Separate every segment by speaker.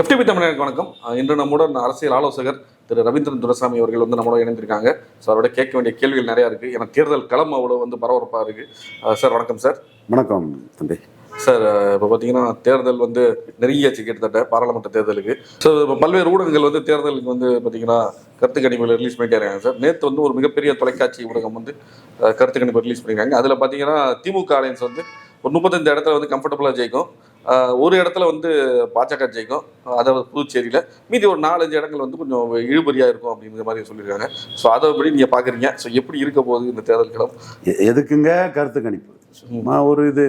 Speaker 1: FTP தமிழருக்கு வணக்கம். இன்று நம்முடன் அரசியல் ஆலோசகர் திரு ரவீந்திரன் துரசாமி அவர்கள் வந்து நம்மளோட இணைந்திருக்காங்க. ஸோ அவரோட கேட்க வேண்டிய கேள்விகள் நிறையா இருக்குது ஏன்னா தேர்தல் களம் அவ்வளோ வந்து பரபரப்பாக இருக்குது சார் வணக்கம் சார்
Speaker 2: வணக்கம் தம்பி.
Speaker 1: சார் இப்போ பார்த்தீங்கன்னா தேர்தல் வந்து நெருங்கியாச்சு கிட்டத்தட்ட பாராளுமன்ற தேர்தலுக்கு. ஸோ இப்போ பல்வேறு ஊடகங்கள் வந்து தேர்தலுக்கு வந்து பார்த்தீங்கன்னா கருத்து கணிப்புகள் ரிலீஸ் பண்ணிட்டே இருக்காங்க சார் நேற்று வந்து ஒரு மிகப்பெரிய தொலைக்காட்சி ஊடகம் வந்து கருத்து கணிப்பு ரிலீஸ் பண்ணியிருக்காங்க. அதில் பார்த்தீங்கன்னா திமுக அலையன்ஸ் வந்து ஒரு முப்பத்தஞ்சு இடத்துல வந்து கம்ஃபர்டபுளாக ஜெயிக்கும். ஒரு இடத்துல வந்து பாஜக ஜெயிக்கும். அதாவது புதுச்சேரியில் மீதி ஒரு நாலஞ்சு இடங்கள் வந்து கொஞ்சம் இழுபறியாக இருக்கும் அப்படிங்கிற மாதிரி சொல்லியிருக்காங்க. ஸோ அதை எப்படி நீங்கள் பார்க்குறீங்க ஸோ எப்படி இருக்க போகுது இந்த தேர்தல் களம்?
Speaker 2: எதுக்குங்க கருத்து கணிப்பு? சும்மா ஒரு இது.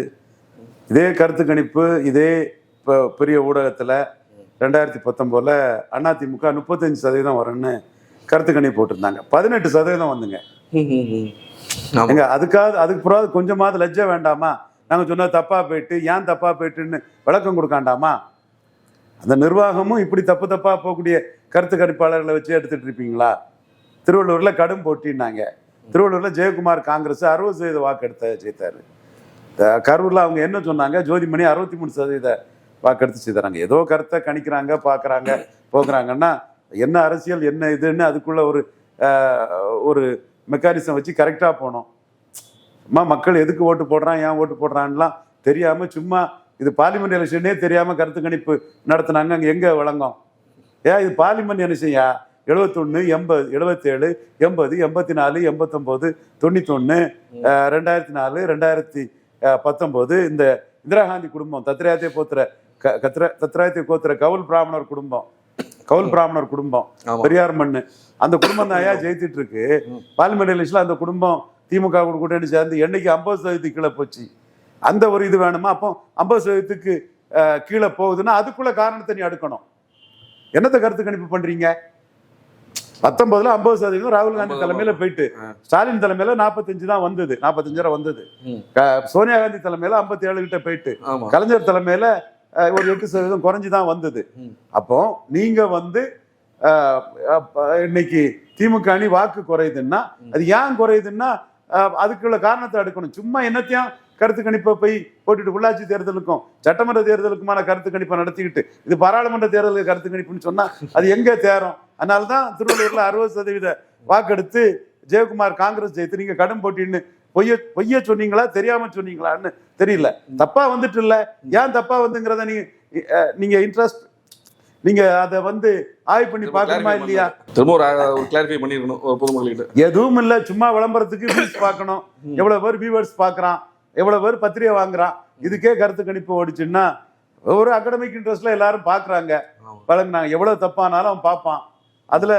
Speaker 2: இதே கருத்து கணிப்பு இதே இப்போ பெரிய ஊடகத்தில் ரெண்டாயிரத்தி பத்தொம்போதில் அதிமுக முப்பத்தஞ்சு சதவீதம் வரும்னு கருத்து கணிப்பு போட்டிருந்தாங்க. பதினெட்டு சதவீதம் வந்துங்க. அதுக்காக அதுக்கு பிறகு கொஞ்சமாவது லஜ்ஜை வேண்டாமா? நாங்கள் சொன்னால் தப்பாக போயிட்டு ஏன் தப்பாக போயிட்டுன்னு விளக்கம் கொடுக்காண்டாமா? அந்த நிர்வாகமும் இப்படி தப்பு தப்பாக போகக்கூடிய கருத்து கணிப்பாளர்களை வச்சு எடுத்துகிட்டு இருப்பீங்களா? திருவள்ளூரில் கடும் போட்டின்னாங்க. திருவள்ளூரில் ஜெயக்குமார் காங்கிரஸ் அறுபது சதவீத வாக்கு எடுத்த ஜெயித்தாரு. கரூரில் அவங்க என்ன சொன்னாங்க? ஜோதிமணி அறுபத்தி மூணு சதவீத வாக்கெடுத்து செய்தாங்க ஏதோ கருத்தை கணிக்கிறாங்க பார்க்குறாங்க போக்குறாங்கன்னா என்ன அரசியல் என்ன இதுன்னு அதுக்குள்ள ஒரு ஒரு மெக்கானிசம் வச்சு கரெக்டாக போனோம். சும்மா மக்கள் எதுக்கு ஓட்டு போடுறான் ஏன் ஓட்டு போடுறான்லாம் தெரியாம சும்மா இது பார்லிமெண்ட் எலெக்ஷனே தெரியாம கருத்து கணிப்பு நடத்துனாங்க. அங்க எங்க வழங்கும்? ஏன் இது பார்லிமெண்ட் எலெக்ஷன்யா எழுபத்தொன்னு எண்பது எழுபத்தேழு எண்பது எண்பத்தி நாலு எண்பத்தொம்போது தொண்ணூத்தொன்று ரெண்டாயிரத்தி நாலு ரெண்டாயிரத்தி பத்தொம்போது இந்த இந்திரா காந்தி குடும்பம் தத்ராயத்தை போத்துற க கத்திர தத்ராயத்தை கோத்துற கவுல் பிராமணர் குடும்பம் கவுல் பிராமணர் குடும்பம் பெரியார் மண்ணு அந்த குடும்பம் தான் ஏன் ஜெயித்துட்டு இருக்கு? பார்லிமெண்ட் எலெக்ஷன்ல அந்த குடும்பம் திமுக கூட கூட்டணி சேர்ந்து என்னைக்கு ஐம்பது சதவீதத்துக்கு கீழே போச்சு அந்த ஒரு இது வேணுமா? அப்போ ஐம்பது சதவீதத்துக்கு கீழே போகுதுன்னா அதுக்குள்ள காரணத்தை நீ அடுக்கணும். என்னத்தை கருத்து கணிப்பு பண்றீங்க? பத்தொன்பதுல ஐம்பது சதவீதம் ராகுல் காந்தி
Speaker 1: 50
Speaker 2: தலைமையில போயிட்டு. ஸ்டாலின் தலைமையில நாற்பத்தஞ்சு தான் வந்தது நாற்பத்தஞ்சரை வந்தது. சோனியா காந்தி தலைமையில ஐம்பத்தி ஏழு கிட்ட போயிட்டு கலைஞர் தலைமையில ஒரு எட்டு சதவீதம் குறைஞ்சு தான் வந்தது. அப்போ நீங்க வந்து இன்னைக்கு திமுக அணி வாக்கு குறையுதுன்னா அது ஏன் குறையுதுன்னா அதுக்குள்ள காரணத்தை எடுக்கணும். சும்மா என்னத்தையும் கருத்து கணிப்பை போய் போட்டுட்டு உள்ளாட்சி தேர்தலுக்கும் சட்டமன்ற தேர்தலுக்குமான கருத்து கணிப்பை நடத்திக்கிட்டு இது பாராளுமன்ற தேர்தலுக்கு கருத்து கணிப்புன்னு சொன்னால் அது எங்கே தேரும் அதனால தான் திருவள்ளூரில் அறுபது சதவீத வாக்கெடுத்து ஜெயக்குமார் காங்கிரஸ் ஜெயித்து நீங்கள் கடும் போட்டின்னு பொய்ய பொய்ய சொன்னீங்களா தெரியாம சொன்னீங்களான்னு தெரியல. தப்பா வந்துட்டு இல்ல. ஏன் தப்பா வந்துங்கிறத நீங்க நீங்கள் நீங்க இன்ட்ரெஸ்ட் நீங்க அதை வந்து ஆய்வு பண்ணி பார்க்கணுமா இல்லையா?
Speaker 1: திரும்ப ஒரு கிளாரிஃபை பண்ணிருக்கணும் ஒரு பொதுமக்கள்கிட்ட.
Speaker 2: எதுவும் இல்ல சும்மா விளம்பரத்துக்கு வியூஸ் பார்க்கணும். எவ்வளவு பேர் வியூவர்ஸ் பார்க்கறான் எவ்வளவு பேர் பத்திரிகை வாங்குறான் இதுக்கே கருத்து கணிப்பு ஓடிச்சுன்னா ஒரு அகடமிக் இன்ட்ரெஸ்ட்ல எல்லாரும் பார்க்கறாங்க.
Speaker 1: ஆமா.
Speaker 2: வழங்கினாங்க. எவ்வளவு தப்பானாலும் அவன் பார்ப்பான். அதுல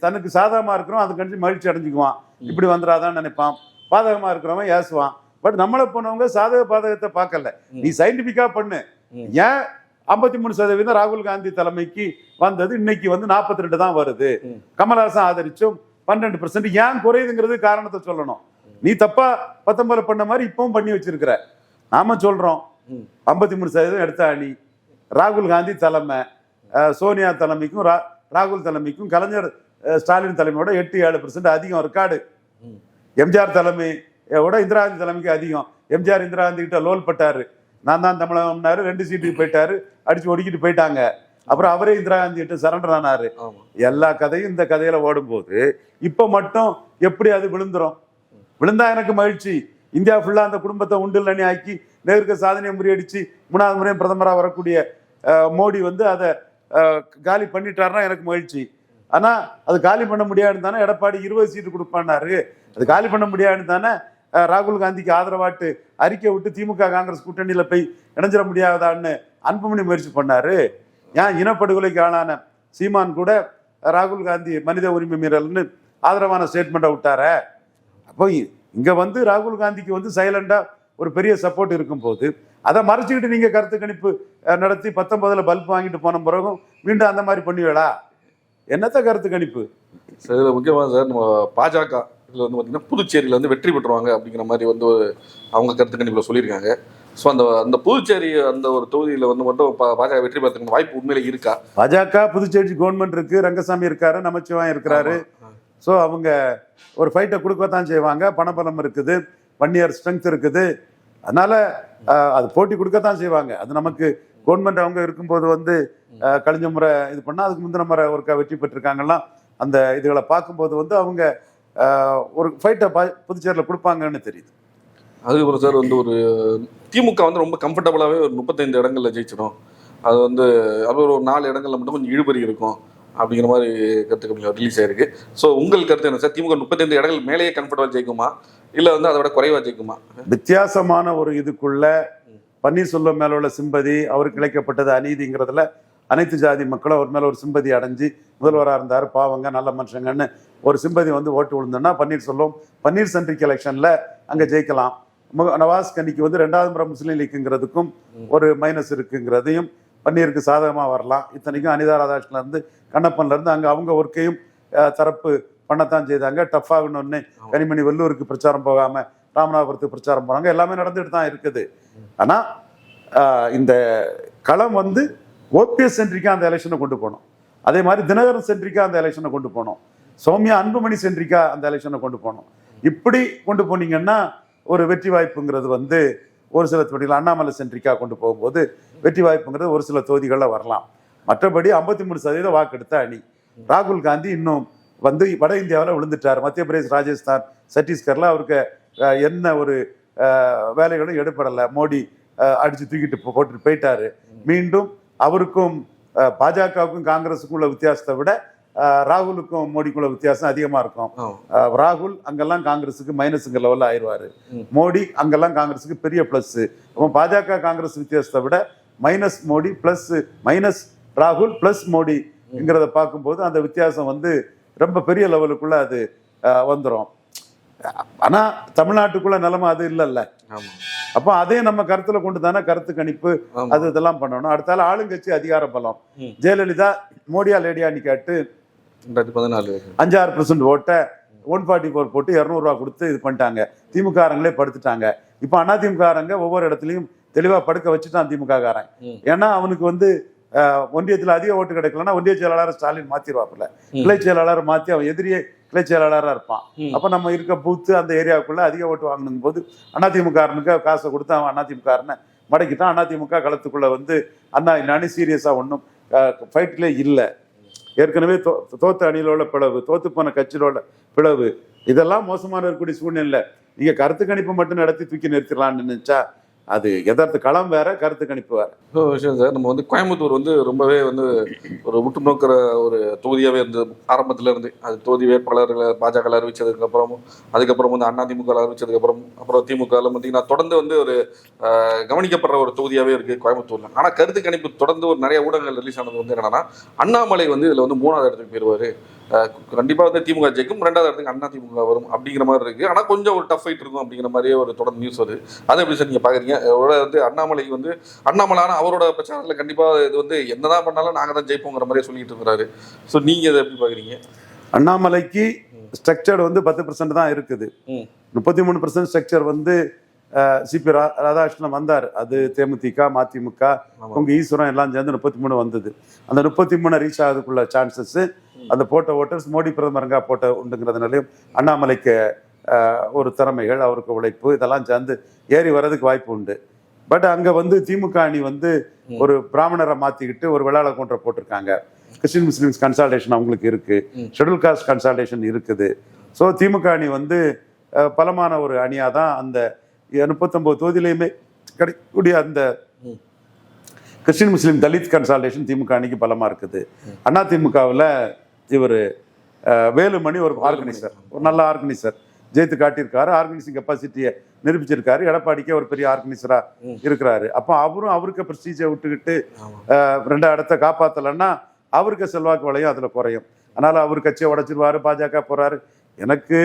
Speaker 2: தனக்கு சாதகமா இருக்கிறோம் அது கழிச்சு மகிழ்ச்சி அடைஞ்சுக்குவான். இப்படி வந்துடாதான்னு நினைப்பான். பாதகமா இருக்கிறவன் ஏசுவான். பட் நம்மளை போனவங்க சாதக பாதகத்தை பார்க்கல. நீ சயின்டிபிக்கா பண்ணு. ஏன் ஐம்பத்தி மூணு சதவீதம் ராகுல் காந்தி தலைமைக்கு வந்தது. இன்னைக்கு வந்து நாற்பத்தி ரெண்டு தான் வருது. கமல்ஹாசன் ஆதரிச்சும் பன்னெண்டு பர்சன்ட் ஏன் குறையுதுங்கிறது காரணத்தை சொல்லணும். நீ தப்பா பத்தொன்பதுல பண்ண மாதிரி இப்பவும் பண்ணி வச்சிருக்கிற. நாம சொல்றோம். ஐம்பத்தி மூணு சதவீதம் எடுத்த அணி. ராகுல் காந்தி தலைமை. சோனியா தலைமைக்கும் ராகுல் தலைமைக்கும் கலைஞர் ஸ்டாலின் தலைமையோட எட்டு ஏழு பர்சன்ட் அதிகம் இருக்காடு
Speaker 1: ம்.
Speaker 2: எம்ஜிஆர் தலைமை விட இந்திரா காந்தி தலைமைக்கு அதிகம். எம்ஜிஆர் இந்திரா காந்தி கிட்ட லோல் பட்டாரு நான் தான் தமிழகம்னாரு ரெண்டு சீட்டுக்கு போயிட்டாரு அடிச்சு ஒடுக்கிட்டு போயிட்டாங்க. அப்புறம் அவரே இந்திரா காந்தி கிட்ட சரண்டர் ஆனாரு எல்லா கதையும் இந்த கதையில ஓடும்போது இப்ப மட்டும் எப்படி அது விழுந்துரும்? விழுந்தா எனக்கு மகிழ்ச்சி. இந்தியா ஃபுல்லா அந்த குடும்பத்தை உண்டில் அணி ஆக்கி நேருக்கு சாதனையை முறியடிச்சு மூணாவது முறையும் பிரதமராக வரக்கூடிய மோடி வந்து அதை காலி பண்ணிட்டாருன்னா எனக்கு மகிழ்ச்சி. ஆனா அது காலி பண்ண முடியாதுன்னு தானே எடப்பாடி இருபது சீட்டு கொடுப்பான்னாரு அது காலி பண்ண முடியாதுன்னு தானே ராகுல் காந்திக்கு ஆதரவாட்டு அறிக்கை விட்டு திமுக காங்கிரஸ் கூட்டணியில் போய் இணைஞ்சிட முடியாதான்னு அன்புமணி முயற்சி பண்ணாரு. ஏன் இனப்படுகொலைக்கு ஆளான சீமான் கூட ராகுல் காந்தி மனித உரிமை மீறல்னு ஆதரவான ஸ்டேட்மெண்ட்டை விட்டார. அப்போ இங்கே வந்து ராகுல் காந்திக்கு வந்து சைலண்டாக ஒரு பெரிய சப்போர்ட் இருக்கும்போது அதை மறைச்சிக்கிட்டு நீங்கள் கருத்து கணிப்பு நடத்தி பத்தொன்பதில் பல்ப் வாங்கிட்டு போன பிறகும் மீண்டும் அந்த மாதிரி பண்ணுவீங்களா? என்னத்த கருத்து கணிப்பு?
Speaker 1: சார் இதுல சார் நம்ம பாஜக இதுல வந்து பாத்தீங்கன்னா புதுச்சேரியில வந்து வெற்றி பெற்றுருவாங்க அப்படிங்கிற மாதிரி வந்து அவங்க கருத்து கணிப்புல சொல்லியிருக்காங்க. ஸோ அந்த அந்த புதுச்சேரி அந்த ஒரு தொகுதியில வந்து மட்டும் பாஜக வெற்றி பெறதுக்கு வாய்ப்பு உண்மையில இருக்கா?
Speaker 2: பாஜக புதுச்சேரி கவர்மெண்ட் இருக்கு ரங்கசாமி இருக்காரு நமச்சிவாயம் இருக்கிறாரு. ஸோ அவங்க ஒரு ஃபைட்டை கொடுக்கத்தான் செய்வாங்க பணபலம் இருக்குது ஒன் இயர் ஸ்ட்ரென்த் இருக்குது. அதனால அது போட்டி கொடுக்கத்தான் செய்வாங்க. அது நமக்கு கவர்மெண்ட் அவங்க இருக்கும்போது வந்து கழிஞ்ச முறை இது பண்ணா அதுக்கு முந்தின முறை ஒருக்கா வெற்றி பெற்றிருக்காங்கலாம் அந்த இதுகளை பார்க்கும்போது வந்து அவங்க ஒரு ஃபைட்டை புதுச்சேரியில் கொடுப்பாங்கன்னு தெரியுது.
Speaker 1: அதுக்கப்புறம் சார் வந்து ஒரு திமுக வந்து ரொம்ப கம்ஃபர்டபுளாகவே ஒரு முப்பத்தைந்து இடங்கள்ல ஜெயிச்சிடும் அது வந்து அது ஒரு நாலு இடங்கள்ல மட்டும் கொஞ்சம் இழுபறி இருக்கும் அப்படிங்கிற மாதிரி கருத்து கம்மியில் ரிலீஸ் ஆயிருக்கு. ஸோ உங்கள் கருத்து என்ன சார்? திமுக முப்பத்தைந்து இடங்கள் மேலேயே கம்ஃபர்டபுள் ஜெயிக்குமா? இல்லை வந்து அதை விட குறைவா ஜெயிக்குமா?
Speaker 2: வித்தியாசமான ஒரு இதுக்குள்ள பன்னீர்செல்வம் மேல உள்ள சிம்பதி அவருக்கு இழைக்கப்பட்டது அநீதிங்கிறதுல அனைத்து ஜாதி மக்களும் அவர் மேல ஒரு சிம்பதி அடைஞ்சு முதல்வராக இருந்தார். பாவங்க நல்ல மனுஷங்கன்னு ஒரு சிம்பதி வந்து ஓட்டு விழுந்தோன்னா பன்னீர்செல்வம் பன்னீர் சென்ட்ரிக் எலெக்ஷன்ல அங்க ஜெயிக்கலாம். நவாஸ் கனிக்கு வந்து ரெண்டாவது முறை முஸ்லீம் லீக்குங்கிறதுக்கும் ஒரு மைனஸ் இருக்குங்கிறதையும் பன்னீருக்கு சாதகமாக வரலாம். இத்தனைக்கும் அனிதா ராதாகிருஷ்ணன்ல இருந்து கண்ணப்பன்ல இருந்து அங்கே அவங்க ஒர்க்கையும் தரப்பு பண்ணத்தான் செய்தாங்க. டஃப் ஆகணும்னு கனிமணி வெள்ளூருக்கு பிரச்சாரம் போகாம ராமநாதபுரத்துக்கு பிரச்சாரம் போறாங்க. எல்லாமே நடந்துட்டு தான் இருக்குது. ஆனா ஆஹ், இந்த களம் வந்து ஓபிஎஸ் சென்ட்ரிக்கா அந்த எலெக்ஷனை கொண்டு போகணும் அதே மாதிரி தினகரன் சென்ட்ரிக்கா அந்த எலெக்ஷனை கொண்டு போகணும் சௌமியா அன்புமணி சென்ட்ரிக்கா அந்த எலெக்ஷனை கொண்டு போகணும் இப்படி கொண்டு போனீங்கன்னா ஒரு வெற்றி வாய்ப்புங்கிறது வந்து ஒரு சில தொகுதிகள் அண்ணாமலை சென்ட்ரிக்கா கொண்டு போகும்போது வெற்றி வாய்ப்புங்கிறது ஒரு சில தொகுதிகளில் வரலாம். மற்றபடி ஐம்பத்தி மூணு சதவீத வாக்கெடுத்த அணி. ராகுல் காந்தி இன்னும் வந்து வட இந்தியாவில் விழுந்துட்டார். மத்திய பிரதேஷ் ராஜஸ்தான் சத்தீஸ்கரில் அவருக்கு என்ன ஒரு வேலைகளும் எடுப்படலை மோடி அடித்து தூக்கிட்டு போட்டுட்டு போட்டு போயிட்டாரு. மீண்டும் அவருக்கும் பாஜகவுக்கும் காங்கிரஸுக்கும் உள்ள வித்தியாசத்தை விட ராகுலுக்கும் மோடிக்கும் உள்ள வித்தியாசம் அதிகமா இருக்கும். ராகுல் அங்கெல்லாம் காங்கிரஸுக்கு மைனஸுங்க லெவலில் ஆயிடுவாரு. மோடி அங்கெல்லாம் காங்கிரஸுக்கு பெரிய ப்ளஸ் அப்போ பாஜக காங்கிரஸ் வித்தியாசத்தை விட மைனஸ் மோடி ப்ளஸ் மைனஸ் ராகுல் ப்ளஸ் மோடிங்கிறத பார்க்கும்போது அந்த வித்தியாசம் வந்து ரொம்ப பெரிய லெவலுக்குள்ள அது வந்துடும் ஆனா தமிழ்நாட்டுக்குள்ள நிலைமை அது இல்லைல்ல. அப்போ அதையும் நம்ம கருத்துல கொண்டு தானே கருத்து கணிப்பு அது இதெல்லாம் பண்ணணும். அடுத்தால ஆளுங்கட்சி அதிகார பலம். ஜெயலலிதா மோடியா லேடியான்னு கேட்டு
Speaker 1: ரெண்டாயிரத்தி பதினாலு.
Speaker 2: அஞ்சாறு பர்சன்ட் ஓட்டை ஒன் ஃபார்ட்டி ஃபோர் போட்டு இரநூறுவா கொடுத்து இது பண்ணிட்டாங்க. திமுககாரங்களே படுத்துட்டாங்க. இப்போ அண்ணா திமுககாரங்க ஒவ்வொரு இடத்துலையும் தெளிவாக படுக்க வச்சுட்டான் திமுக காரன்
Speaker 1: ம்.
Speaker 2: ஏன்னா அவனுக்கு வந்து ஒன்றியத்தில் அதிக ஓட்டு கிடைக்கலன்னா ஒன்றிய செயலாளர் ஸ்டாலின் மாத்திருவாப்புல. கிளை செயலாளர் மாற்றி அவன் எதிரியே கிளை செயலாளராக இருப்பான். அப்போ நம்ம இருக்க பூத்து அந்த ஏரியாவுக்குள்ள அதிக ஓட்டு வாங்கணும் போது அதிமுககாரனுக்கு காசை கொடுத்து அவன் அதிமுககாரனை மடக்கிட்டான். அதிமுக களத்துக்குள்ள வந்து அண்ணா இன்னானி சீரியஸாக ஒன்றும் ஃபைட்லேயே இல்லை. ஏற்கனவே தோ தோத்த அணியிலோட பிளவு தோத்து போன கட்சியிலோட பிளவு இதெல்லாம் மோசமான இருக்கக்கூடிய சூழ்நிலை நீங்கள் கருத்து கணிப்பு மட்டும் நடத்தி தூக்கி நிறுத்திடலாம்னு நினச்சா அது எதார்த்த களம் வேற கருத்து கணிப்பு வேற.
Speaker 1: விஷயம் சார் நம்ம வந்து கோயம்புத்தூர் வந்து ரொம்பவே வந்து ஒரு உற்று நோக்கிற ஒரு தொகுதியாகவே இருந்தது. ஆரம்பத்துல இருந்து. அது தொகுதி வேட்பாளர்களை பாஜக அறிவிச்சதுக்கு அப்புறமும் அதுக்கப்புறம் வந்து அண்ணா திமுக அறிவிச்சதுக்கு அப்புறம் அப்புறம் திமுக பார்த்தீங்கன்னா தொடர்ந்து வந்து ஒரு கவனிக்கப்படுற ஒரு தொகுதியாகவே இருக்கு கோயம்புத்தூர்ல. ஆனால் கருத்து கணிப்பு தொடர்ந்து ஒரு நிறைய ஊடகங்கள் ரிலீஸ் ஆனது வந்து என்னன்னா அண்ணாமலை வந்து இதுல வந்து மூணாவது இடத்துக்கு போயிருவாரு. ஆஹ், கண்டிப்பா வந்து திமுக ஜெயிக்கும். ரெண்டாவது இடத்துக்கு அண்ணா திமுக வரும் அப்படிங்கிற மாதிரி இருக்கு. ஆனா கொஞ்சம் ஒரு டஃப் ஃபைட் இருக்கும் அப்படிங்கிற மாதிரியே ஒரு தொடர்ந்து நியூஸ் வருது. அதை எப்படி சார் நீங்க பாக்குறீங்க? அவரோட வந்து அண்ணாமலை வந்து அண்ணாமலான அவரோட பிரச்சாரத்தில் கண்டிப்பா இது வந்து என்னதான் பண்ணாலும் நாங்க தான் ஜெயிப்போங்கிற மாதிரியே சொல்லிட்டு இருக்கிறாரு. ஸோ நீங்க இதை எப்படி பாக்குறீங்க?
Speaker 2: அண்ணாமலைக்கு ஸ்ட்ரக்சர் வந்து பத்து பர்சன்ட் தான் இருக்குது. முப்பத்தி மூணு பர்சன்ட் ஸ்ட்ரக்சர் வந்து சிபி ராதாகிருஷ்ணன் வந்தார். அது தேமுதிக மதிமுக. உங்க ஈஸ்வரம் எல்லாம் சேர்ந்து முப்பத்தி மூணு வந்தது. அந்த முப்பத்தி மூணு ரீச் ஆகிறதுக்குள்ள சான்சஸ் அந்த போட்ட ஓட்டர்ஸ் மோடி பிரதமருங்கா போட்ட உண்டுங்கிறதுனாலையும் அண்ணாமலைக்கு ஒரு திறமைகள் அவருக்கு உழைப்பு இதெல்லாம் சேர்ந்து ஏறி வர்றதுக்கு வாய்ப்பு உண்டு. பட் அங்க வந்து திமுக அணி வந்து. ஒரு பிராமணரை மாத்திக்கிட்டு ஒரு விளாட கொன்ற போட்டிருக்காங்க. கிறிஸ்டின் முஸ்லிம்ஸ் கன்சால்டேஷன் அவங்களுக்கு இருக்கு. ஷெட்யூல் காஸ்ட் கன்சால்டேஷன் இருக்குது. ஸோ திமுக அணி வந்து பலமான ஒரு அணியாக தான் அந்த முப்பத்தொம்போது தொகுதியிலையுமே கிடைக்கக்கூடிய அந்த. கிறிஸ்டின் முஸ்லீம் தலித் கன்சால்டேஷன் திமுக அணிக்கு பலமாக இருக்குது. அண்ணா திமுகவில் இவர் வேலுமணி ஒரு ஆர்கனைசர் ஒரு நல்ல ஆர்கனைசர் ஜெயித்து காட்டியிருக்காரு. ஆர்கனைசிங் கெப்பாசிட்டியை நிரூபிச்சிருக்காரு. எடப்பாடிக்கே ஒரு பெரிய ஆர்கனைசரா. இருக்கிறாரு. அப்போ அவரும் அவருக்கு ப்ரெஸ்டீஜை விட்டுக்கிட்டு ரெண்டாம் இடத்த காப்பாத்தலைன்னா அவருக்கு செல்வாக்கு வளையும் அதில் குறையும். அதனால அவர் கட்சியை உடைச்சிருவாரு பாஜக போறாரு. எனக்கு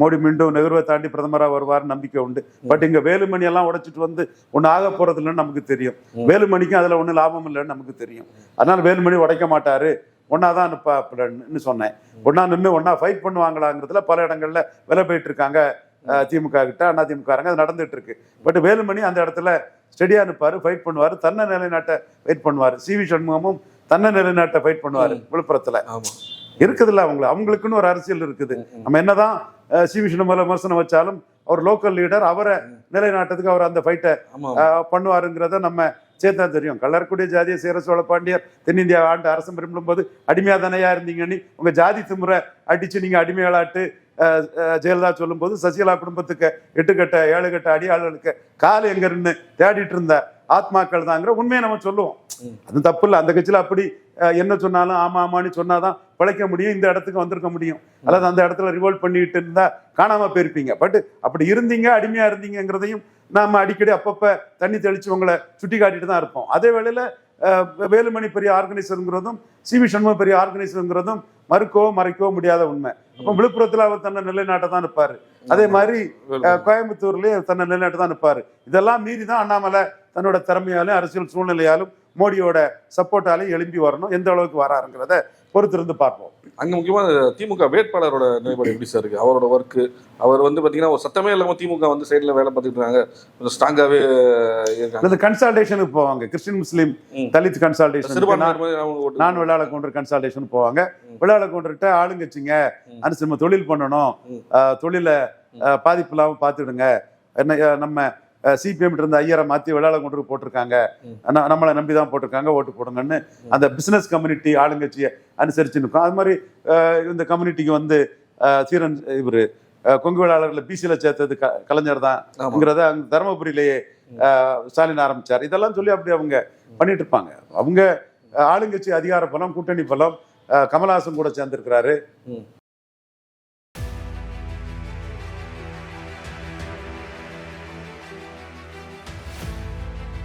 Speaker 2: மோடி மீண்டும் நெஹ்ருவை தாண்டி பிரதமரா வருவார் நம்பிக்கை உண்டு. பட் இங்க வேலுமணி எல்லாம் உடைச்சிட்டு வந்து ஒண்ணு ஆக போறது இல்லைன்னு நமக்கு தெரியும். வேலுமணிக்கும் அதுல ஒண்ணு லாபம் இல்லைன்னு நமக்கு தெரியும். அதனால வேலுமணி உடைக்க மாட்டாரு. ஒன்னாதான் நிப்பாப்புலன்னு சொன்னேன். ஒன்னா நின்று ஒன்னா ஃபைட் பண்ணுவாங்களாங்கிறதுல பல இடங்கள்ல விலை போயிட்டு இருக்காங்க. திமுக கிட்ட அண்ணா திமுகங்க அது நடந்துட்டு இருக்கு. பட் வேலுமணி அந்த இடத்துல ஸ்டெடியா நிப்பாரு ஃபைட் பண்ணுவாரு. தன்னை நிலைநாட்ட ஃபைட் பண்ணுவாரு. சி வி சண்முகமும் தன்னை நிலைநாட்ட ஃபைட் பண்ணுவாரு விழுப்புரத்துல. இருக்குதுல்ல அவங்க அவங்களுக்குன்னு ஒரு அரசியல் இருக்குது. நம்ம என்னதான் சி விஷணு மேல விமர்சனம் வச்சாலும் அவர் லோக்கல் லீடர் அவரை நிலைநாட்டத்துக்கு அவர் அந்த ஃபைட்டை பண்ணுவாருங்கிறத நம்ம சேர்த்தா தெரியும். கள்ளர்குடிய ஜாதியை சேர சோழ பாண்டியர் தென்னிந்தியா ஆண்டு அரசு பெரும்பும்போது அடிமையா தானையா இருந்தீங்கன்னு உங்க ஜாதி திமுறை அடிச்சு நீங்க அடிமையாளாட்டு ஜெயலலிதா சொல்லும்போது சசிகலா குடும்பத்துக்கு எட்டு கட்ட ஏழு கட்ட அடியாளர்களுக்கு கால் எங்க இருந்து தேடிட்டு இருந்த ஆத்மாக்கள் தாங்கிற உண்மையை நம்ம சொல்லுவோம். அது தப்பு இல்லை அந்த கட்சியில அப்படி என்ன சொன்னாலும் ஆமா ஆமான்னு சொன்னாதான் பிழைக்க முடியும். இந்த இடத்துக்கு வந்திருக்க முடியும். அல்லது அந்த இடத்துல ரிவோல்ட் பண்ணிட்டு இருந்தா காணாம போயிருப்பீங்க. பட் அப்படி இருந்தீங்க அடிமையா இருந்தீங்கங்கிறதையும் நாம அடிக்கடி அப்பப்ப தண்ணி தெளிச்சு உங்களை சுட்டி காட்டிட்டு தான் இருப்போம். அதே வேளையில வேலுமணி பெரிய ஆர்கனைசருங்கிறதும் சி வி பெரிய ஆர்கனைசருங்கிறதும் மறுக்கவோ மறைக்கவோ முடியாத உண்மை. அப்போ விழுப்புரத்துல அவர் தன்னை நிலைநாட்ட தான் இருப்பாரு. அதே மாதிரி கோயம்புத்தூர்லயே தன்னை நிலைநாட்ட தான் இருப்பாரு. இதெல்லாம் மீறி தான் அண்ணாமலை தன்னோட திறமையாலும் அரசியல் சூழ்நிலையாலும் மோடியோட சப்போர்ட்டாலையும் எழும்பி வரணும். எந்த அளவுக்கு வராருங்கிறத பொறுத்திருந்து பார்ப்போம்.
Speaker 1: அங்க முக்கியமா திமுக வேட்பாளரோட நிலைப்பாடு எப்படி சார் இருக்கு? அவரோட ஒர்க்கு அவர் வந்து பாத்தீங்கன்னா ஒரு சத்தமே இல்லாம திமுக வந்து சைடுல வேலை பார்த்துட்டு இருக்காங்க. கொஞ்சம் ஸ்ட்ராங்காவே இருக்காங்க.
Speaker 2: இந்த கன்சல்டேஷனுக்கு போவாங்க. Christian Muslim. தலித் கன்சல்டேஷன் நான் விளையாட கவுண்டர் கன்சல்டேஷன் போவாங்க. விளையாட கவுண்டர்கிட்ட ஆளுங்கச்சிங்க
Speaker 1: ம்.
Speaker 2: அனுசு நம்ம தொழில் பண்ணணும். தொழில பாதிப்பு இல்லாம பார்த்துடுங்க. என்ன நம்ம சிபிஎம் இருந்த ஐயரை மாத்தி விளையாட கவுண்டருக்கு போட்டிருக்காங்க. நம்மளை நம்பி தான் போட்டிருக்காங்க. ஓட்டு போடுங்கன்னு அந்த பிசினஸ் கம்யூனிட்டி ஆளுங்கட்சியை அனுசரிச்சு நிற்கும் அது மாதிரி இந்த கம்யூனிட்டிக்கு வந்து சீரன் இவர் கொங்கு வேளாளர்களை பிசியில் சேர்த்தது க கலைஞர். தான்ங்கிறத அங்க தருமபுரியிலேயே ஸ்டாலின் ஆரம்பிச்சார். இதெல்லாம் சொல்லி அப்படி அவங்க பண்ணிட்டு இருப்பாங்க. அவங்க ஆளுங்கட்சி அதிகார பலம் கூட்டணி பலம் கமலஹாசன் கூட சேர்ந்திருக்கிறாரு.